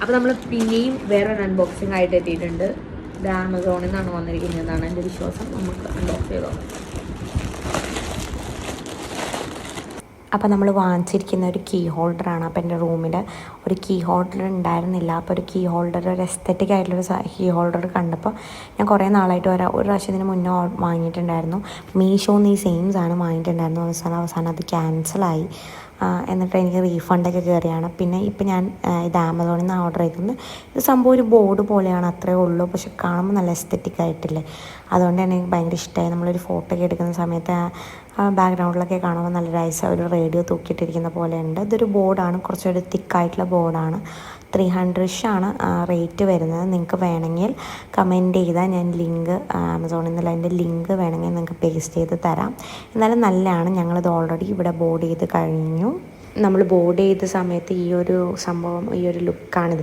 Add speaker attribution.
Speaker 1: അപ്പോൾ നമ്മൾ പിന്നെയും വേറൊരു അൺബോക്സിംഗ് ആയിട്ട് എത്തിയിട്ടുണ്ട്. ഇത് ആമസോണിൽ നിന്നാണ് വന്നിരിക്കുന്നതെന്നാണ് എന്റെ വിശ്വാസം. നമുക്ക് അൺബോക്സ് ചെയ്തോ?
Speaker 2: അപ്പോൾ നമ്മൾ വാങ്ങിച്ചിരിക്കുന്ന ഒരു കീ ഹോൾഡറാണ് അപ്പോൾ എന്റെ റൂമിൽ ഒരു കീ ഹോൾഡർ ഉണ്ടായിരുന്നില്ല. അപ്പോൾ ഒരു കീ ഹോൾഡർ ഒരു എസ്തറ്റിക് ആയിട്ടുള്ളൊരു കീ ഹോൾഡർ കണ്ടപ്പോൾ ഞാൻ കുറേ നാളായിട്ട് ഒരു പ്രാവശ്യം ഇതിന് മുന്നേ വാങ്ങിയിട്ടുണ്ടായിരുന്നു. മീഷോന്ന് ഈ സെയിം സാധനം വാങ്ങിയിട്ടുണ്ടായിരുന്നു. അവസാനം അവസാനം അത് ക്യാൻസലായി എന്നിട്ട് എനിക്ക് റീഫണ്ടൊക്കെ കയറിയാണ് പിന്നെ ഇപ്പം ഞാൻ ഇത് ആമസോണിൽ നിന്ന് ഓർഡർ ചെയ്തത് ഇത് സംഭവം ഒരു ബോർഡ് പോലെയാണ് അത്രേ ഉള്ളൂ. പക്ഷെ കാണുമ്പോൾ നല്ല എസ്തറ്റിക് ആയിട്ടില്ലേ. അതുകൊണ്ട് തന്നെ എനിക്ക് ഭയങ്കര ഇഷ്ടമായി നമ്മളൊരു ഫോട്ടോ ഒക്കെ എടുക്കുന്ന സമയത്ത് ബാക്ക്ഗ്രൗണ്ടിലൊക്കെ കാണുമ്പോൾ നല്ല രസ ഒരു റേഡിയോ തൂക്കിയിട്ടിരിക്കുന്ന പോലെ ഉണ്ട് ഇതൊരു ബോർഡാണ് കുറച്ചൊരു തിക്കായിട്ടുള്ള ബോർഡാണ് ത്രീ ആണ് റേറ്റ് വരുന്നത്. നിങ്ങൾക്ക് വേണമെങ്കിൽ കമന്റ് ചെയ്താൽ ഞാൻ ലിങ്ക് ആമസോണിൽ നിന്നുള്ള അതിന്റെ ലിങ്ക് വേണമെങ്കിൽ നിങ്ങൾക്ക് പേസ്റ്റ് ചെയ്ത് തരാം. എന്നാലും നല്ലതാണ്. ഞങ്ങളിത് ഓൾറെഡി ഇവിടെ ബോർഡ് ചെയ്ത് കഴിഞ്ഞു. നമ്മൾ ബോർഡ് ചെയ്ത സമയത്ത് ഈ ഒരു സംഭവം ഈ ഒരു ലുക്കാണ്